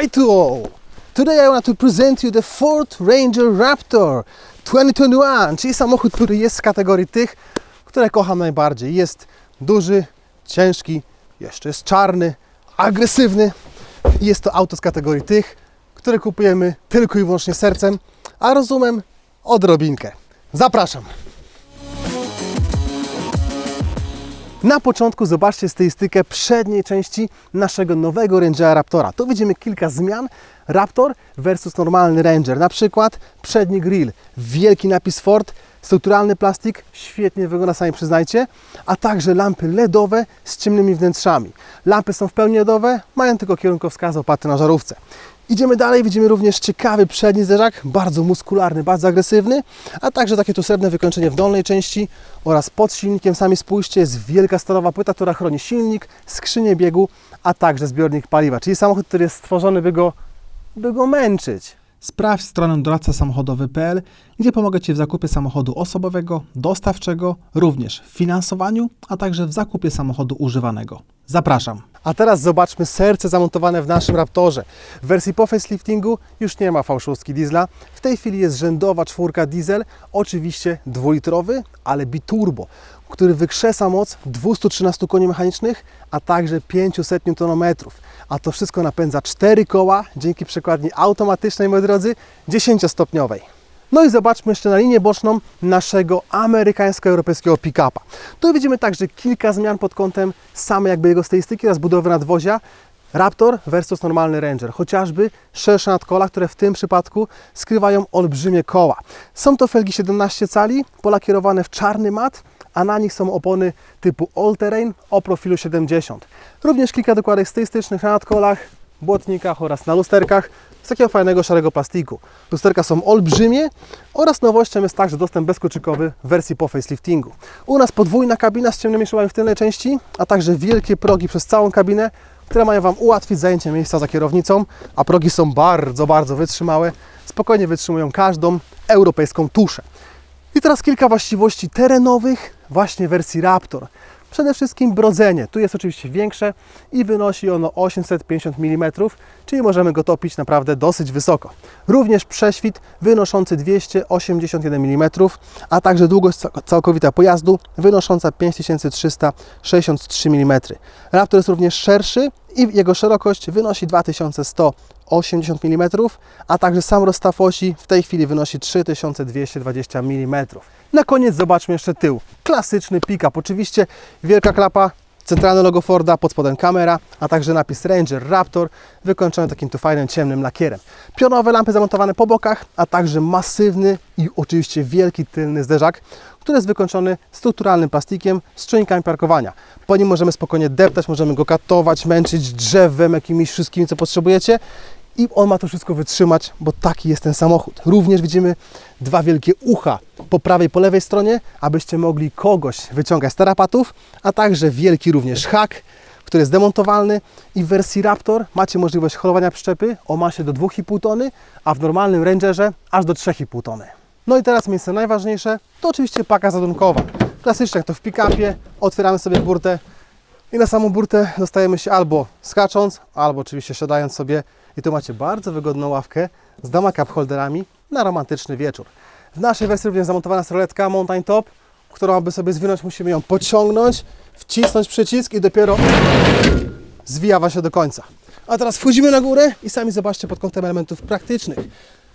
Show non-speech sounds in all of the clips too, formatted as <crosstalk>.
Hi to all! Today I want to present you the Ford Ranger Raptor 2021, czyli samochód, który jest z kategorii tych, które kocham najbardziej. Jest duży, ciężki, jeszcze jest czarny, agresywny. Jest to auto z kategorii tych, które kupujemy tylko i wyłącznie sercem, a rozumem odrobinkę. Zapraszam! Na początku zobaczcie stylistykę przedniej części naszego nowego Rangera Raptora. Tu widzimy kilka zmian. Raptor versus normalny Ranger. Na przykład przedni grill, wielki napis Ford, strukturalny plastik, świetnie wygląda, sami przyznajcie, a także lampy LEDowe z ciemnymi wnętrzami. Lampy są w pełni LEDowe, mają tylko kierunkowskaz oparty na żarówce. Idziemy dalej, widzimy również ciekawy przedni zderzak, bardzo muskularny, bardzo agresywny, a także takie tu srebrne wykończenie w dolnej części oraz pod silnikiem, sami spójrzcie, jest wielka stalowa płyta, która chroni silnik, skrzynię biegu, a także zbiornik paliwa, czyli samochód, który jest stworzony, by go, by go męczyć. Sprawdź stronę doradcasamochodowy.pl, gdzie pomogę Ci w zakupie samochodu osobowego, dostawczego, również w finansowaniu, a także w zakupie samochodu używanego. Zapraszam. A teraz zobaczmy serce zamontowane w naszym Raptorze. W wersji po faceliftingu już nie ma V6 diesla. W tej chwili jest rzędowa czwórka diesel, oczywiście dwulitrowy, ale biturbo, który wykrzesa moc 213 koni mechanicznych, a także 500 Nm. A to wszystko napędza 4 koła dzięki przekładni automatycznej, moi drodzy, 10-stopniowej. No i zobaczmy jeszcze na linię boczną naszego amerykańsko-europejskiego pick-upa. Tu widzimy także kilka zmian pod kątem samej jakby jego stylistyki oraz budowy nadwozia. Raptor versus normalny Ranger, chociażby szersze nadkola, które w tym przypadku skrywają olbrzymie koła. Są to felgi 17 cali, polakierowane w czarny mat, a na nich są opony typu All Terrain o profilu 70. Również kilka dokładek stylistycznych na nadkolach, błotnikach oraz na lusterkach z takiego fajnego szarego plastiku. Lusterka są olbrzymie oraz nowością jest także dostęp bezkluczykowy w wersji po faceliftingu. U nas podwójna kabina z ciemnymi szybami w tylnej części, a także wielkie progi przez całą kabinę, które mają Wam ułatwić zajęcie miejsca za kierownicą, a progi są bardzo, bardzo wytrzymałe, spokojnie wytrzymują każdą europejską tuszę. I teraz kilka właściwości terenowych właśnie wersji Raptor. Przede wszystkim brodzenie. Tu jest oczywiście większe i wynosi ono 850 mm, czyli możemy go topić naprawdę dosyć wysoko. Również prześwit wynoszący 281 mm, a także długość ca- całkowita pojazdu wynosząca 5363 mm. Raptor jest również szerszy i jego szerokość wynosi 2180 mm, a także sam rozstaw osi w tej chwili wynosi 3220 mm. Na koniec zobaczmy jeszcze tył. Klasyczny pick-up, oczywiście wielka klapa, centralne logo Forda, pod spodem kamera, a także napis Ranger Raptor, wykończony takim tu fajnym ciemnym lakierem. Pionowe lampy zamontowane po bokach, a także masywny i oczywiście wielki tylny zderzak, który jest wykończony strukturalnym plastikiem z czujnikami parkowania. Po nim możemy spokojnie deptać, możemy go katować, męczyć drzewem, jakimiś wszystkimi, co potrzebujecie. I on ma to wszystko wytrzymać, bo taki jest ten samochód. Również widzimy dwa wielkie ucha po prawej po lewej stronie, abyście mogli kogoś wyciągać z tarapatów, a także wielki również hak, który jest demontowalny i w wersji Raptor macie możliwość holowania przyczepy o masie do 2,5 tony, a w normalnym Rangerze aż do 3,5 tony. No i teraz miejsce najważniejsze, to oczywiście paka zadunkowa. Klasycznie jak to w pick-upie, otwieramy sobie burtę i na samą burtę dostajemy się albo skacząc, albo oczywiście siadając sobie i tu macie bardzo wygodną ławkę z dwoma cup holderami na romantyczny wieczór. W naszej wersji również zamontowana jest roletka Mountain Top, którą aby sobie zwinąć musimy ją pociągnąć, wcisnąć przycisk i dopiero zwijawa się do końca. A teraz wchodzimy na górę i sami zobaczcie pod kątem elementów praktycznych.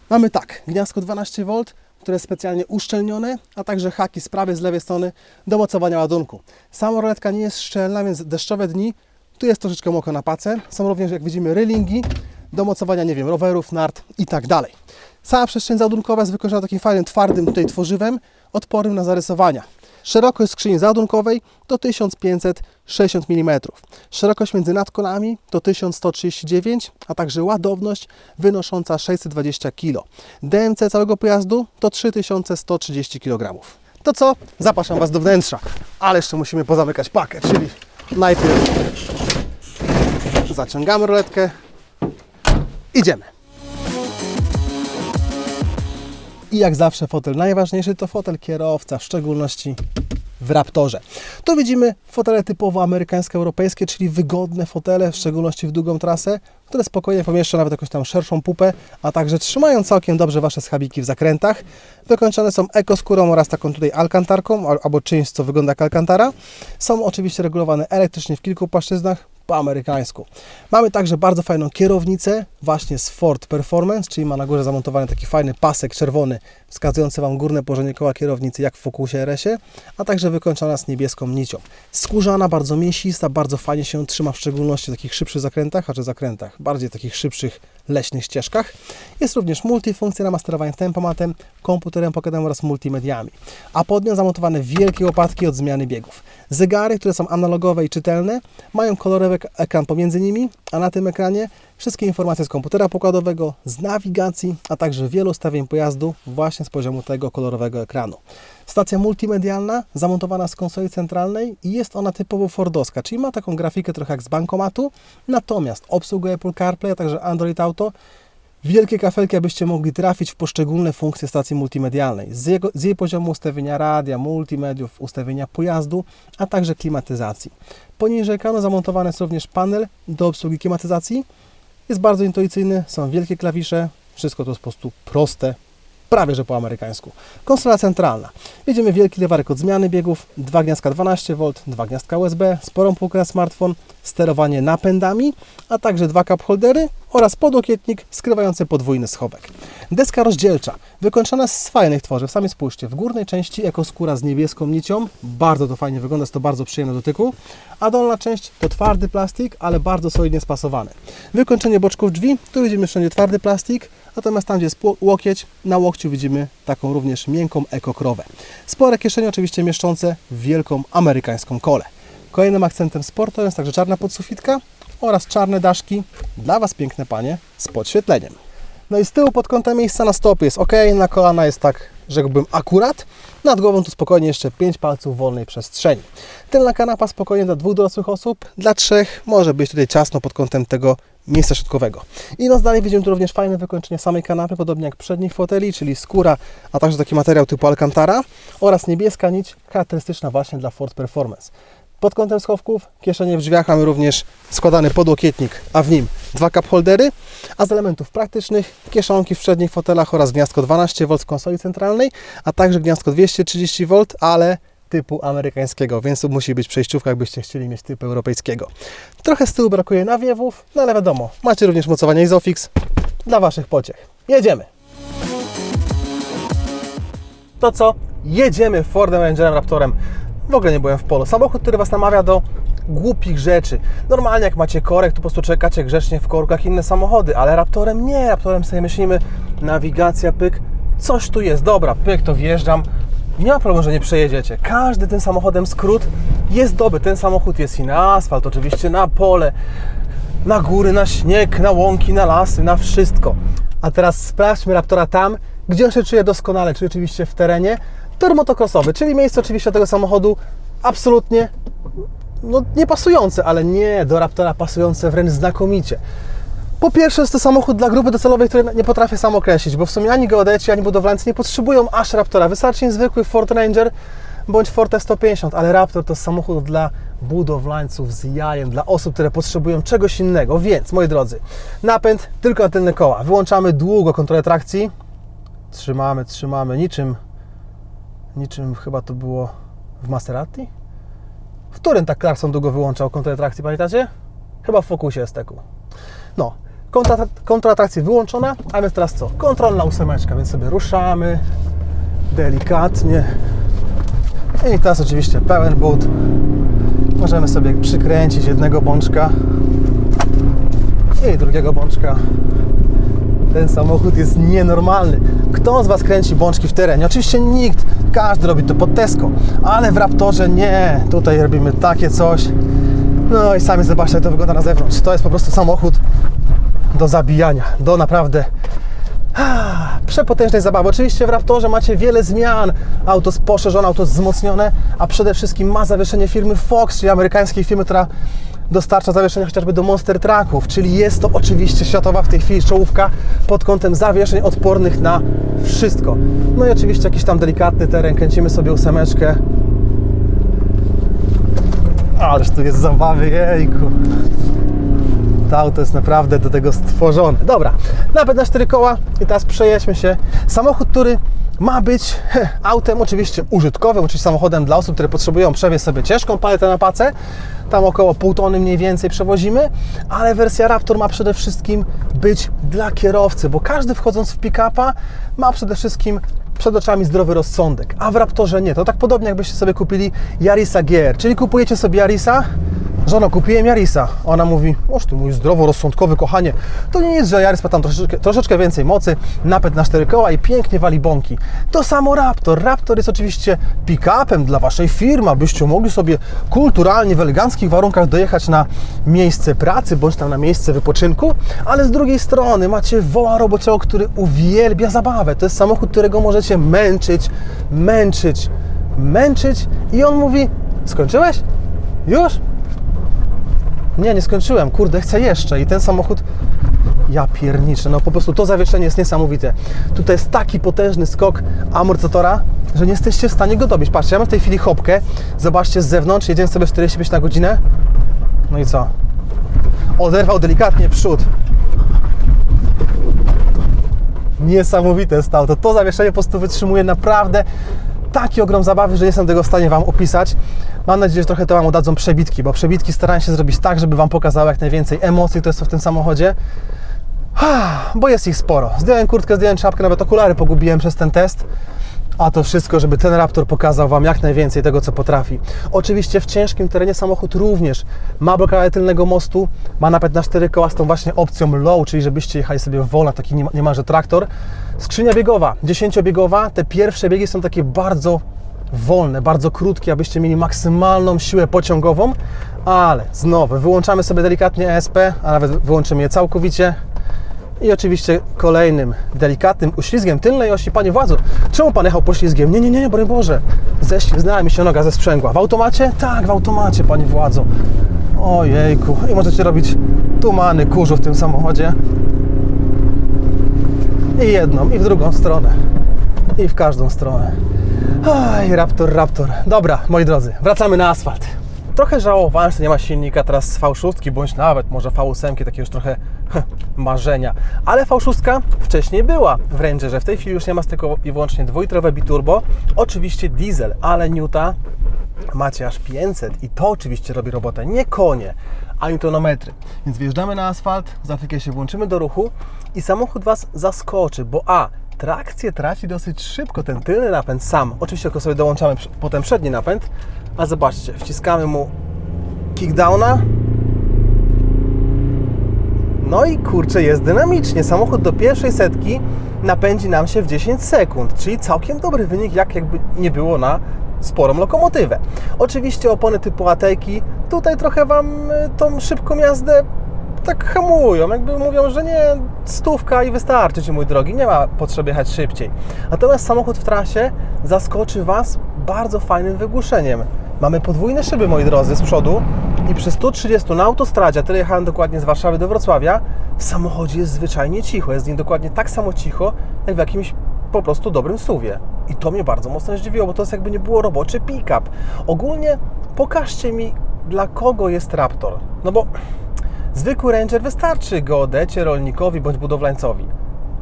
Mamy tak, gniazdko 12V, które jest specjalnie uszczelnione, a także haki z prawej, z lewej strony do mocowania ładunku. Sama roletka nie jest szczelna, więc deszczowe dni, tu jest troszeczkę mokro na pace. Są również, jak widzimy, relingi do mocowania, nie wiem, rowerów, nart i tak dalej. Sama przestrzeń załadunkowa jest wykończona takim fajnym, twardym tutaj tworzywem, odpornym na zarysowania. Szerokość skrzyni załadunkowej to 1560 mm. Szerokość między nadkolami to 1139, a także ładowność wynosząca 620 kg. DMC całego pojazdu to 3130 kg. To co? Zapraszam Was do wnętrza. Ale jeszcze musimy pozamykać pakę, czyli najpierw zaciągamy roletkę, idziemy. I jak zawsze fotel najważniejszy to fotel kierowca, w szczególności w Raptorze. Tu widzimy fotele typowo amerykańsko-europejskie, czyli wygodne fotele, w szczególności w długą trasę, które spokojnie pomieszczą nawet jakąś tam szerszą pupę, a także trzymają całkiem dobrze Wasze schabiki w zakrętach. Wykończone są ekoskórą oraz taką tutaj alkantarką, al- albo czymś, co wygląda jak alkantara. Są oczywiście regulowane elektrycznie w kilku płaszczyznach, po amerykańsku. Mamy także bardzo fajną kierownicę, właśnie z Ford Performance, czyli ma na górze zamontowany taki fajny pasek czerwony, wskazujący Wam górne położenie koła kierownicy, jak w Focusie RS-ie, a także wykończona z niebieską nicią. Skórzana, bardzo mięsista, bardzo fajnie się trzyma, w szczególności w takich szybszych zakrętach, a czy zakrętach, bardziej takich szybszych, leśnych ścieżkach. Jest również multifunkcjonalna sterowanie tempomatem, komputerem pokładem oraz multimediami. A pod nią zamontowane wielkie łopatki od zmiany biegów. Zegary, które są analogowe i czytelne, mają kolorowy ek- ekran pomiędzy nimi, a na tym ekranie wszystkie informacje z komputera pokładowego, z nawigacji, a także wielu ustawień pojazdu właśnie z poziomu tego kolorowego ekranu. Stacja multimedialna zamontowana z konsoli centralnej i jest ona typowo Fordowska, czyli ma taką grafikę trochę jak z bankomatu, natomiast obsługuje Apple CarPlay, a także Android Auto, wielkie kafelki, abyście mogli trafić w poszczególne funkcje stacji multimedialnej. Z, jego, z jej poziomu ustawienia radia, multimediów, ustawienia pojazdu, a także klimatyzacji. Poniżej ekranu zamontowany jest również panel do obsługi klimatyzacji. Jest bardzo intuicyjny, są wielkie klawisze, wszystko to jest po prostu proste, prawie że po amerykańsku. Konsola centralna. Jedziemy wielki lewarek od zmiany biegów, dwa gniazdka 12V, dwa gniazdka USB, sporą półkę na smartfon, sterowanie napędami, a także dwa cup holdery oraz podłokietnik skrywający podwójny schowek. Deska rozdzielcza, wykończona z fajnych tworzyw, sami spójrzcie, w górnej części ekoskóra z niebieską nicią, bardzo to fajnie wygląda, jest to bardzo przyjemne do dotyku, a dolna część to twardy plastik, ale bardzo solidnie spasowany. Wykończenie boczków drzwi, tu widzimy wszędzie twardy plastik, natomiast tam, gdzie jest łokieć, na łokciu widzimy taką również miękką ekokrowę. Spore kieszenie oczywiście mieszczące wielką amerykańską kolę. Kolejnym akcentem sportowym jest także czarna podsufitka oraz czarne daszki, dla Was piękne panie, z podświetleniem. No i z tyłu pod kątem miejsca na stopy jest ok, na kolana jest tak, rzekłbym akurat. Nad głową tu spokojnie jeszcze 5 palców wolnej przestrzeni. Tylna kanapa spokojnie dla dwóch dorosłych osób, dla trzech może być tutaj ciasno pod kątem tego miejsca środkowego. Idąc dalej widzimy tu również fajne wykończenie samej kanapy, podobnie jak przednich foteli, czyli skóra, a także taki materiał typu alcantara oraz niebieska nić charakterystyczna właśnie dla Ford Performance. Pod kątem schowków, kieszenie w drzwiach mamy również składany podłokietnik, a w nim dwa cup holdery, a z elementów praktycznych kieszonki w przednich fotelach oraz gniazdko 12V w konsoli centralnej, a także gniazdko 230V, ale typu amerykańskiego, więc musi być przejściówka, jakbyście chcieli mieć typu europejskiego. Trochę z tyłu brakuje nawiewów, no ale wiadomo, macie również mocowanie Isofix dla Waszych pociech. Jedziemy! To co? Jedziemy Fordem Rangerem Raptorem. W ogóle nie byłem w polu. Samochód, który Was namawia do głupich rzeczy. Normalnie jak macie korek, to po prostu czekacie grzecznie w korkach inne samochody, ale Raptorem nie. Raptorem sobie myślimy, nawigacja, pyk, coś tu jest, dobra, pyk, to wjeżdżam. Nie ma problemu, że nie przejedziecie. Każdy tym samochodem skrót jest dobry. Ten samochód jest i na asfalt, oczywiście na pole, na góry, na śnieg, na łąki, na lasy, na wszystko. A teraz sprawdźmy Raptora tam, gdzie on się czuje doskonale, czyli oczywiście w terenie. Tor motocrossowy, czyli miejsce oczywiście tego samochodu absolutnie no, nie pasujące, ale nie do Raptora pasujące wręcz znakomicie. Po pierwsze jest to samochód dla grupy docelowej, której nie potrafię sam określić, bo w sumie ani geodeci, ani budowlańcy nie potrzebują aż Raptora. Wystarczy im zwykły Ford Ranger bądź Ford F-150, ale Raptor to samochód dla budowlańców z jajem, dla osób, które potrzebują czegoś innego. Więc, moi drodzy, napęd tylko na tylne koła. Wyłączamy długo kontrolę trakcji. Trzymamy, trzymamy, niczym, niczym chyba to było w Maserati? W którym tak Clarkson długo wyłączał kontrolę trakcji, pamiętacie? Chyba w Focusie STK. No, kontra, kontrola trakcji wyłączona, a więc teraz co? Kontrolna ósemeczka, więc sobie ruszamy delikatnie. I teraz oczywiście pełen but. Możemy sobie przykręcić jednego bączka i drugiego bączka. Ten samochód jest nienormalny. Kto z Was kręci bączki w terenie? Oczywiście nikt. Każdy robi to pod Tesco. Ale w Raptorze nie. Tutaj robimy takie coś. No i sami zobaczcie, jak to wygląda na zewnątrz. To jest po prostu samochód do zabijania. Do naprawdę przepotężnej zabawy. Oczywiście w Raptorze macie wiele zmian. Auto jest poszerzone, auto jest wzmocnione, a przede wszystkim ma zawieszenie firmy Fox, czyli amerykańskiej firmy, która dostarcza zawieszenia chociażby do Monster Trucków, czyli jest to oczywiście światowa w tej chwili czołówka pod kątem zawieszeń odpornych na wszystko. No i oczywiście jakiś tam delikatny teren, kręcimy sobie ósemeczkę Ależ tu jest zabawy, jejku. To auto jest naprawdę do tego stworzone. Dobra, napęd na cztery koła i teraz przejedźmy się. Samochód, który ma być autem oczywiście użytkowym, czyli samochodem dla osób, które potrzebują przewieźć sobie ciężką paletę na pacę. Tam około pół tony mniej więcej przewozimy, ale wersja Raptor ma przede wszystkim być dla kierowcy, bo każdy wchodząc w pick-upa ma przede wszystkim przed oczami zdrowy rozsądek, a w Raptorze nie. To tak podobnie jakbyście sobie kupili Yarisa GR, czyli kupujecie sobie Yarisa, Żono, kupiłem Jarisa. Ona mówi, oż ty mój zdroworozsądkowy kochanie, to nie jest, że Jaris ma tam troszeczkę, troszeczkę więcej mocy, napęd na cztery koła i pięknie wali bąki. To samo Raptor. Raptor jest oczywiście pick-upem dla Waszej firmy, abyście mogli sobie kulturalnie, w eleganckich warunkach dojechać na miejsce pracy, bądź tam na miejsce wypoczynku, ale z drugiej strony macie woła roboczego, który uwielbia zabawę. To jest samochód, którego możecie męczyć, męczyć, męczyć i on mówi, skończyłeś? Już? Nie, nie skończyłem, kurde, chcę jeszcze. I ten samochód, ja pierniczę, no po prostu to zawieszenie jest niesamowite. Tutaj jest taki potężny skok amortyzatora, że nie jesteście w stanie go dobić. Patrzcie, ja mam w tej chwili hopkę, zobaczcie z zewnątrz, jedziemy sobie 45 na godzinę. No i co? Oderwał delikatnie przód. Niesamowite jest to. To zawieszenie po prostu wytrzymuje naprawdę taki ogrom zabawy, że jestem tego w stanie Wam opisać. Mam nadzieję, że trochę to Wam oddadzą przebitki, bo przebitki starałem się zrobić tak, żeby Wam pokazały jak najwięcej emocji, które są w tym samochodzie. Bo jest ich sporo. Zdjąłem kurtkę, zdjąłem czapkę, nawet okulary pogubiłem przez ten test. A to wszystko, żeby ten Raptor pokazał Wam jak najwięcej tego, co potrafi. Oczywiście w ciężkim terenie samochód również ma blokadę tylnego mostu, ma napęd na cztery koła z tą właśnie opcją low, czyli żebyście jechali sobie wolno, taki nie- niemalże traktor. Skrzynia biegowa, 10-biegowa. Te pierwsze biegi są takie bardzo wolne, bardzo krótkie, abyście mieli maksymalną siłę pociągową, ale znowu wyłączamy sobie delikatnie ESP, a nawet wyłączymy je całkowicie. I oczywiście kolejnym delikatnym uślizgiem tylnej osi. Panie władzu, czemu Pan jechał poślizgiem? Nie, nie, nie, broń Boże. Ześliznęła mi się noga ze sprzęgła. W automacie? Tak, w automacie, Panie władzo. Ojejku. I możecie robić tumany kurzu w tym samochodzie. I jedną, i w drugą stronę. I w każdą stronę. Aj, Raptor, Raptor. Dobra, moi drodzy, wracamy na asfalt. Trochę żałowałem, że nie ma silnika teraz z V6, bądź nawet może V8, takie już trochę <laughs> marzenia. Ale V6 wcześniej była w Rangerze. W tej chwili już nie ma z tylko i wyłącznie dwulitrowe biturbo. Oczywiście diesel, ale Newta macie aż 500 i to oczywiście robi robotę, nie konie, a newtonometry. Więc wjeżdżamy na asfalt, za chwilkę się włączymy do ruchu i samochód Was zaskoczy, bo a, trakcję traci dosyć szybko ten tylny napęd sam. Oczywiście tylko sobie dołączamy potem przedni napęd, a zobaczcie, wciskamy mu kickdowna, no i kurczę, jest dynamicznie. Samochód do pierwszej setki napędzi nam się w 10 sekund, czyli całkiem dobry wynik, jak jakby nie było na sporą lokomotywę. Oczywiście opony typu Ateki tutaj trochę Wam y, tą szybką jazdę tak hamują, jakby mówią, że nie, stówka i wystarczy Ci mój drogi, nie ma potrzeby jechać szybciej. Natomiast samochód w trasie zaskoczy Was bardzo fajnym wygłuszeniem. Mamy podwójne szyby, moi drodzy, z przodu i przy 130 na autostradzie, a tyle jechałem dokładnie z Warszawy do Wrocławia, w samochodzie jest zwyczajnie cicho. Jest w nim dokładnie tak samo cicho, jak w jakimś po prostu dobrym suwie. I to mnie bardzo mocno zdziwiło, bo to jest jakby nie było roboczy pick-up. Ogólnie pokażcie mi, dla kogo jest Raptor. No bo zwykły Ranger wystarczy geodecie, rolnikowi bądź budowlańcowi.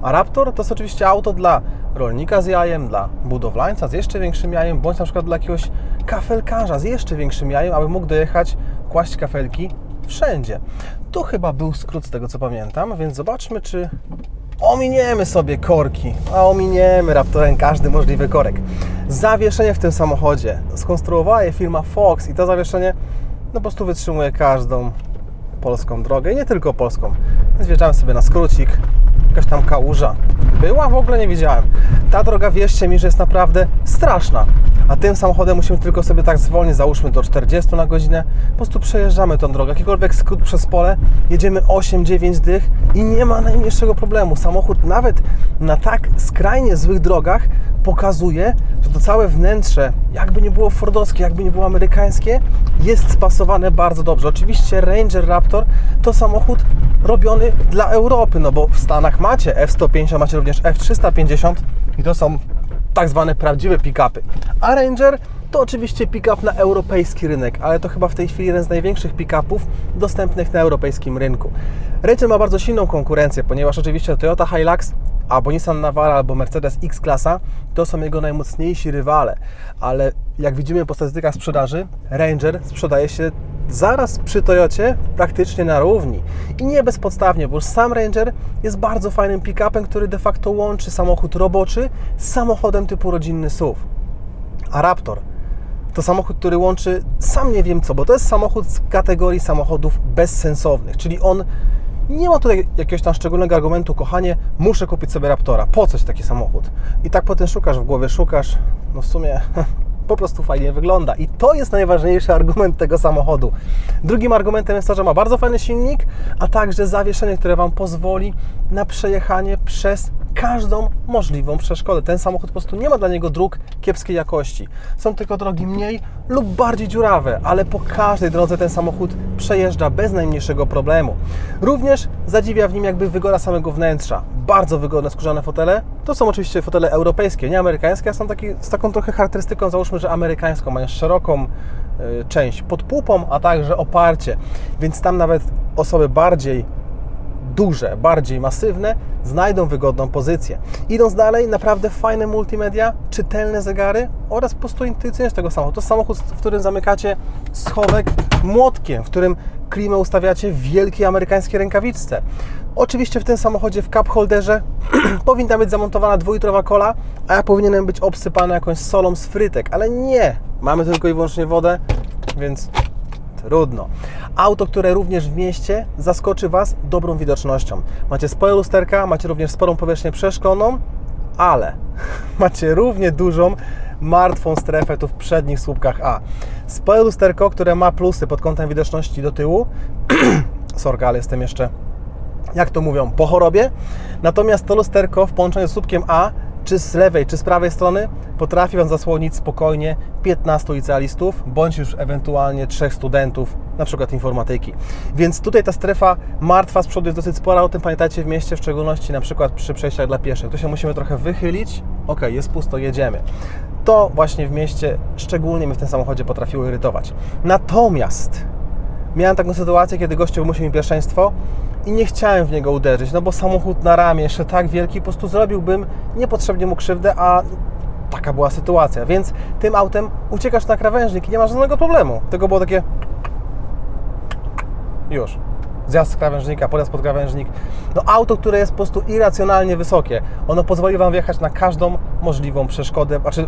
A Raptor to jest oczywiście auto dla rolnika z jajem, dla budowlańca z jeszcze większym jajem, bądź na przykład dla jakiegoś kafelkarza z jeszcze większym jajem, aby mógł dojechać, kłaść kafelki wszędzie. Tu chyba był skrót z tego co pamiętam, więc zobaczmy czy ominiemy sobie korki, a ominiemy Raptorem każdy możliwy korek. Zawieszenie w tym samochodzie skonstruowała je firma Fox i to zawieszenie no po prostu wytrzymuje każdą polską drogę i nie tylko polską. Więc wjeżdżamy sobie na skrócik, jakaś tam kałuża. Była? W ogóle nie widziałem. Ta droga, wierzcie mi, że jest naprawdę straszna. A tym samochodem musimy tylko sobie tak zwolnić, załóżmy do 40 na godzinę. Po prostu przejeżdżamy tą drogę. Jakikolwiek skrót przez pole, jedziemy 8-9 dych i nie ma najmniejszego problemu. Samochód nawet na tak skrajnie złych drogach pokazuje, że to całe wnętrze, jakby nie było fordowskie, jakby nie było amerykańskie, jest spasowane bardzo dobrze. Oczywiście Ranger Raptor to samochód robiony dla Europy, no bo w Stanach macie F-150, macie również F-350 i to są tak zwane prawdziwe pick-upy. A Ranger To oczywiście pick-up na europejski rynek, ale to chyba w tej chwili jeden z największych pick-upów dostępnych na europejskim rynku. Ranger ma bardzo silną konkurencję, ponieważ oczywiście Toyota Hilux, albo Nissan Navara, albo Mercedes X-klasa to są jego najmocniejsi rywale, ale jak widzimy po statystykach sprzedaży, Ranger sprzedaje się zaraz przy Toyocie praktycznie na równi. I nie bezpodstawnie, bo sam Ranger jest bardzo fajnym pick-upem, który de facto łączy samochód roboczy z samochodem typu rodzinny SUV. A Raptor to samochód, który łączy sam nie wiem co, bo to jest samochód z kategorii samochodów bezsensownych, czyli on nie ma tutaj jakiegoś tam szczególnego argumentu, kochanie, muszę kupić sobie Raptora, po coś taki samochód? I tak potem szukasz w głowie, szukasz, no w sumie <laughs> po prostu fajnie wygląda. I to jest najważniejszy argument tego samochodu. Drugim argumentem jest to, że ma bardzo fajny silnik, a także zawieszenie, które Wam pozwoli na przejechanie przez każdą możliwą przeszkodę. Ten samochód po prostu nie ma dla niego dróg kiepskiej jakości. Są tylko drogi mniej lub bardziej dziurawe, ale po każdej drodze ten samochód przejeżdża bez najmniejszego problemu. Również zadziwia w nim jakby wygoda samego wnętrza. Bardzo wygodne skórzane fotele. To są oczywiście fotele europejskie, nie amerykańskie, a są taki, z taką trochę charakterystyką, załóżmy, że amerykańską. Mają szeroką y, część pod pupą, a także oparcie. Więc tam nawet osoby bardziej duże, bardziej masywne, znajdą wygodną pozycję. Idąc dalej, naprawdę fajne multimedia, czytelne zegary oraz po prostu intuicyjność tego samochodu. To samochód, w którym zamykacie schowek młotkiem, w którym klimę ustawiacie w wielkiej amerykańskiej rękawiczce. Oczywiście w tym samochodzie w cup holderze <clears throat> powinna być zamontowana dwulitrowa kola, a ja powinienem być obsypany jakąś solą z frytek, ale nie. Mamy tylko i wyłącznie wodę, więc Trudno. Auto, które również w mieście zaskoczy Was dobrą widocznością. Macie spore lusterka, macie również sporą powierzchnię przeszkloną, ale <laughs> macie równie dużą, martwą strefę tu w przednich słupkach A. Spore lusterko, które ma plusy pod kątem widoczności do tyłu. <clears throat> Sorka, ale jestem jeszcze, jak to mówią, po chorobie. Natomiast to lusterko w połączeniu z słupkiem A czy z lewej, czy z prawej strony, potrafi Wam zasłonić spokojnie 15 licealistów, bądź już ewentualnie trzech studentów, na przykład informatyki. Więc tutaj ta strefa martwa z przodu jest dosyć spora, o tym pamiętajcie w mieście, w szczególności na przykład przy przejściach dla pieszych. Tu się musimy trochę wychylić, ok, jest pusto, jedziemy. To właśnie w mieście szczególnie mnie w tym samochodzie potrafiło irytować. Natomiast miałem taką sytuację, kiedy gościu wymusił mi pierwszeństwo i nie chciałem w niego uderzyć, no bo samochód na ramię jeszcze tak wielki, po prostu zrobiłbym niepotrzebnie mu krzywdę, a taka była sytuacja, więc tym autem uciekasz na krawężnik i nie masz żadnego problemu. Tego było takie już. Zjazd z krawężnika, podjazd pod krawężnik. No auto, które jest po prostu irracjonalnie wysokie. Ono pozwoli Wam wjechać na każdą możliwą przeszkodę, znaczy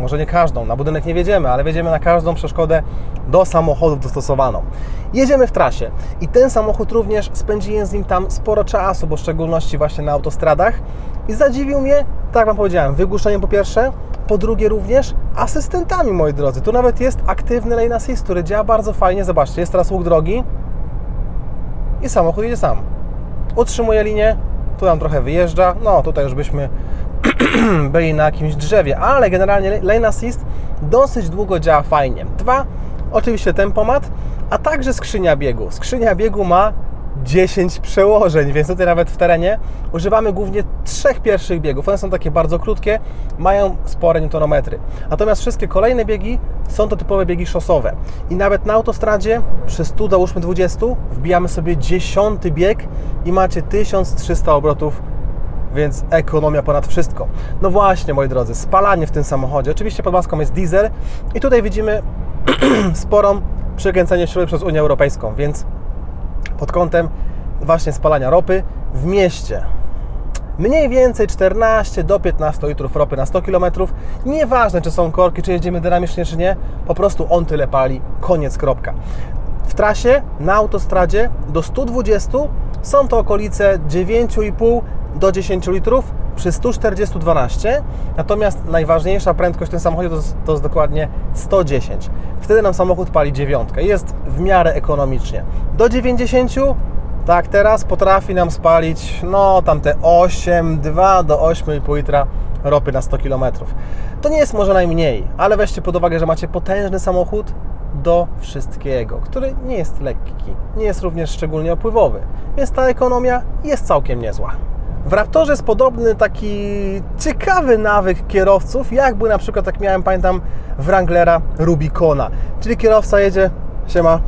może nie każdą, na budynek nie wiedziemy, ale wiedziemy na każdą przeszkodę do samochodów dostosowaną. Jedziemy w trasie i ten samochód również spędziłem z nim tam sporo czasu, bo w szczególności właśnie na autostradach i zadziwił mnie, tak Wam powiedziałem, wygłuszeniem po pierwsze, po drugie również asystentami, moi drodzy. Tu nawet jest aktywny lane assist, który działa bardzo fajnie. Zobaczcie, jest teraz łuk drogi, i samochód jedzie sam. Utrzymuje linię, tu nam trochę wyjeżdża, no tutaj już byśmy <clears throat> byli na jakimś drzewie, ale generalnie lane assist dosyć długo działa fajnie. Dwa, oczywiście tempomat, a także skrzynia biegu. Skrzynia biegu ma 10 przełożeń, więc tutaj nawet w terenie używamy głównie trzech pierwszych biegów. One są takie bardzo krótkie, mają spore newtonometry. Natomiast wszystkie kolejne biegi są to typowe biegi szosowe. I nawet na autostradzie przy 100, załóżmy 20, wbijamy sobie dziesiąty bieg i macie 1300 obrotów więc ekonomia ponad wszystko. No właśnie, moi drodzy, spalanie w tym samochodzie. Oczywiście pod maską jest diesel i tutaj widzimy <clears throat> sporą przekręcenie śruby przez Unię Europejską, więc pod kątem właśnie spalania ropy w mieście. Mniej więcej 14 do 15 litrów ropy na 100 km. Nieważne, czy są korki, czy jedziemy dynamicznie, czy nie, po prostu on tyle pali. Koniec, kropka. W trasie na autostradzie do 120 są to okolice 9,5 do 10 litrów przy 140 12, natomiast najważniejsza prędkość w tym samochodzie to, to jest dokładnie 110. Wtedy nam samochód pali dziewiątkę. Jest w miarę ekonomicznie. Do 90 tak teraz potrafi nam spalić no tamte 8, 2 do 8,5 litra ropy na 100 km. To nie jest może najmniej, ale weźcie pod uwagę, że macie potężny samochód do wszystkiego, który nie jest lekki, nie jest również szczególnie opływowy, więc ta ekonomia jest całkiem niezła. W Raptorze jest podobny taki ciekawy nawyk kierowców, jak był na przykład, jak miałem, pamiętam, Wranglera Rubicona. Czyli kierowca jedzie, siema,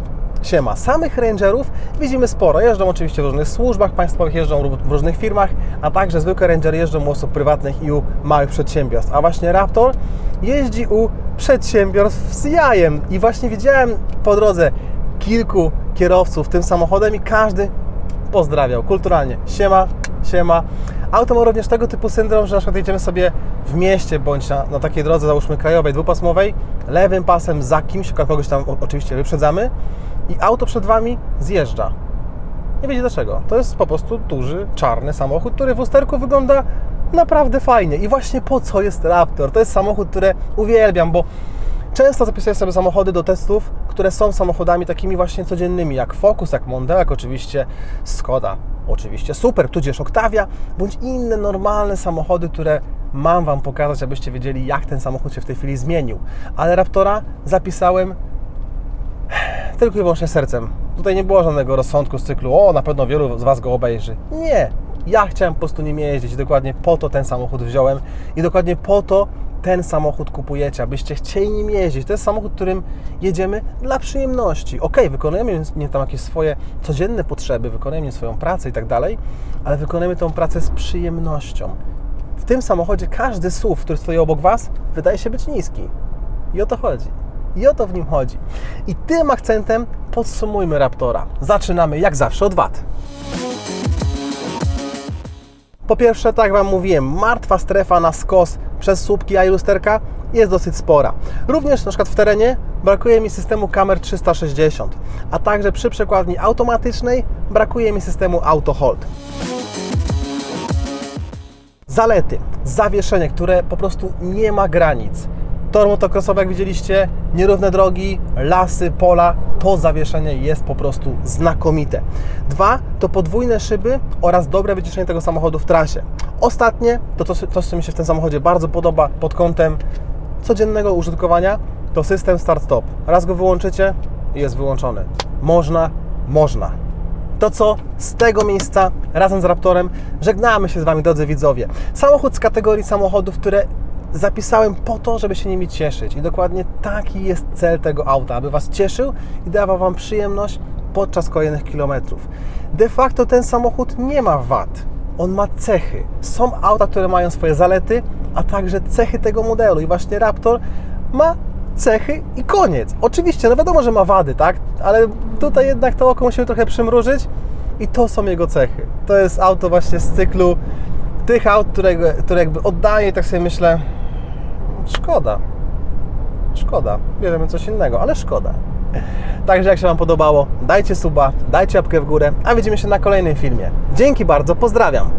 siema. Samych rangerów widzimy sporo. Jeżdżą oczywiście w różnych służbach państwowych, jeżdżą w różnych firmach, a także zwykłe rangery jeżdżą u osób prywatnych i u małych przedsiębiorstw. A właśnie Raptor jeździ u przedsiębiorstw z jajem. I właśnie widziałem po drodze kilku kierowców tym samochodem i każdy pozdrawiał kulturalnie. Siema, siema. Auto ma również tego typu syndrom, że na przykład jedziemy sobie w mieście bądź na, na takiej drodze, załóżmy krajowej, dwupasmowej, lewym pasem za kimś, kogoś tam oczywiście wyprzedzamy i auto przed Wami zjeżdża. Nie wiecie dlaczego. To jest po prostu duży, czarny samochód, który w usterku wygląda naprawdę fajnie. I właśnie po co jest Raptor? To jest samochód, który uwielbiam, bo często zapisuję sobie samochody do testów, które są samochodami takimi właśnie codziennymi, jak Focus, jak Mondeo, jak oczywiście Skoda, oczywiście Super, tudzież Octavia, bądź inne normalne samochody, które mam Wam pokazać, abyście wiedzieli, jak ten samochód się w tej chwili zmienił. Ale Raptora zapisałem tylko i wyłącznie sercem. Tutaj nie było żadnego rozsądku z cyklu, o, na pewno wielu z Was go obejrzy. Nie. Ja chciałem po prostu nim jeździć dokładnie po to ten samochód wziąłem i dokładnie po to ten samochód kupujecie, abyście chcieli nim jeździć. To jest samochód, którym jedziemy dla przyjemności. Ok, wykonujemy nie tam jakieś swoje codzienne potrzeby, wykonujemy swoją pracę i tak dalej, ale wykonujemy tą pracę z przyjemnością. W tym samochodzie każdy SUV, który stoi obok Was, wydaje się być niski. I o to chodzi. I o to w nim chodzi. I tym akcentem podsumujmy Raptora. Zaczynamy jak zawsze od VAT. Po pierwsze, tak Wam mówiłem, martwa strefa na skos przez słupki i lusterka jest dosyć spora. Również na przykład w terenie brakuje mi systemu kamer 360, a także przy przekładni automatycznej brakuje mi systemu auto hold. Zalety. Zawieszenie, które po prostu nie ma granic. Tor motocrossowy, jak widzieliście, nierówne drogi, lasy, pola, to zawieszenie jest po prostu znakomite. Dwa, to podwójne szyby oraz dobre wyciszenie tego samochodu w trasie. Ostatnie, to to, to co mi się w tym samochodzie bardzo podoba pod kątem codziennego użytkowania, to system start-stop. Raz go wyłączycie i jest wyłączony. Można, można. To co z tego miejsca razem z Raptorem żegnamy się z Wami, drodzy widzowie. Samochód z kategorii samochodów, które zapisałem po to, żeby się nimi cieszyć. I dokładnie taki jest cel tego auta, aby Was cieszył i dawał Wam przyjemność podczas kolejnych kilometrów. De facto ten samochód nie ma wad. On ma cechy. Są auta, które mają swoje zalety, a także cechy tego modelu. I właśnie Raptor ma cechy i koniec. Oczywiście, no wiadomo, że ma wady, tak? Ale tutaj jednak to oko musimy trochę przymrużyć i to są jego cechy. To jest auto właśnie z cyklu tych aut, które, które jakby oddaję i tak sobie myślę, szkoda. Szkoda. Bierzemy coś innego, ale szkoda. Także jak się Wam podobało, dajcie suba, dajcie łapkę w górę, a widzimy się na kolejnym filmie. Dzięki bardzo, pozdrawiam.